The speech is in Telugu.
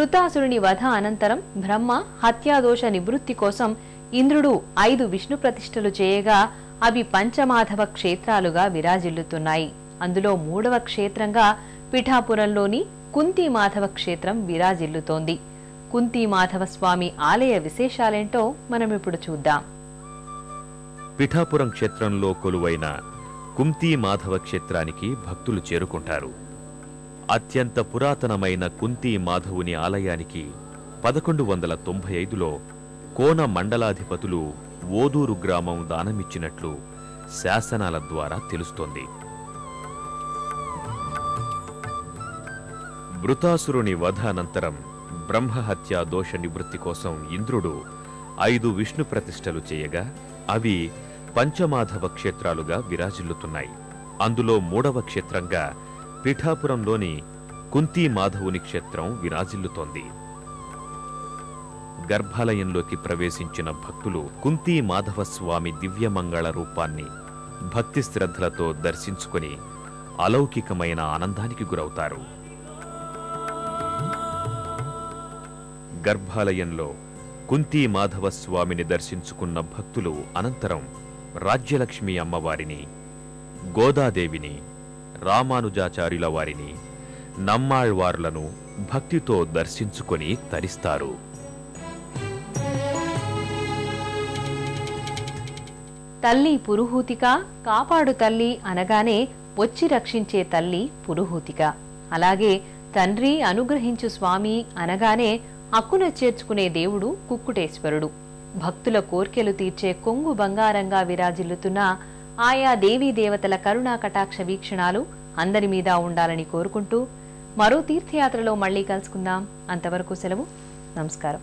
వృతాసురుని వధ అనంతరం బ్రహ్మ హత్యాదోష నివృత్తి కోసం ఇంద్రుడు ఐదు విష్ణు ప్రతిష్ఠలు చేయగా అవి పంచమాధవ క్షేత్రాలుగా విరాజిల్లుతున్నాయి. అందులో మూడవ క్షేత్రంగా పిఠాపురంలోని కుంతి మాధవ క్షేత్రం విరాజిల్లుతోంది. కుంతి మాధవ స్వామి ఆలయ విశేషాలేంటో మనం ఇప్పుడు చూద్దాం. పిఠాపురం క్షేత్రంలో కొలువైన కుంతీ మాధవ క్షేత్రానికి భక్తులు చేరుకుంటారు. అత్యంత పురాతనమైన కుంతీ మాధవుని ఆలయానికి పదకొండు వందల తొంభై ఐదులో కోన మండలాధిపతులు ఓదూరు గ్రామం దానమిచ్చినట్లు శాసనాల ద్వారా తెలుస్తోంది. భృతాసురుని వధ అనంతరం బ్రహ్మహత్య దోష నివృత్తి కోసం ఇంద్రుడు ఐదు విష్ణు ప్రతిష్టలు చేయగా అవి పంచమాధవ క్షేత్రాలుగా విరాజిల్లుతున్నాయి. అందులో మూడవ క్షేత్రంగా పిఠాపురంలోని కుంతీ మాధవుని క్షేత్రం విరాజిల్లుతోంది. గర్భాలయంలోకి ప్రవేశించిన భక్తులు కుంతీ మాధవ స్వామి దివ్యమంగళ రూపాన్ని భక్తి శ్రద్ధలతో దర్శించుకొని అలౌకికమైన ఆనందానికి గురవుతారు. గర్భాలయంలో కుంతీ మాధవ స్వామిని దర్శించుకున్న భక్తులు అనంతరం రాజ్యలక్ష్మి అమ్మవారిని గోదాదేవిని రామానుజాచార్యుల వారిని నమ్మాళ్వార్లను భక్తితో దర్శించుకొని తరిస్తారు. తల్లి పురుహూతిక కాపాడు తల్లి అనగానే వచ్చి రక్షించే తల్లి పురుహూతిక. అలాగే తండ్రి అనుగ్రహించు స్వామి అనగానే అక్కున చేర్చుకునే దేవుడు కుక్కుటేశ్వరుడు. భక్తుల కోర్కెలు తీర్చే కొంగు బంగారంగా విరాజిల్లుతున్న ఆయా దేవీ దేవతల కరుణా కటాక్ష వీక్షణాలు అందరి మీద ఉండాలని కోరుకుంటూ మరో తీర్థయాత్రలో మళ్ళీ కలుసుకుందాం. అంతవరకు సెలవు. నమస్కారం.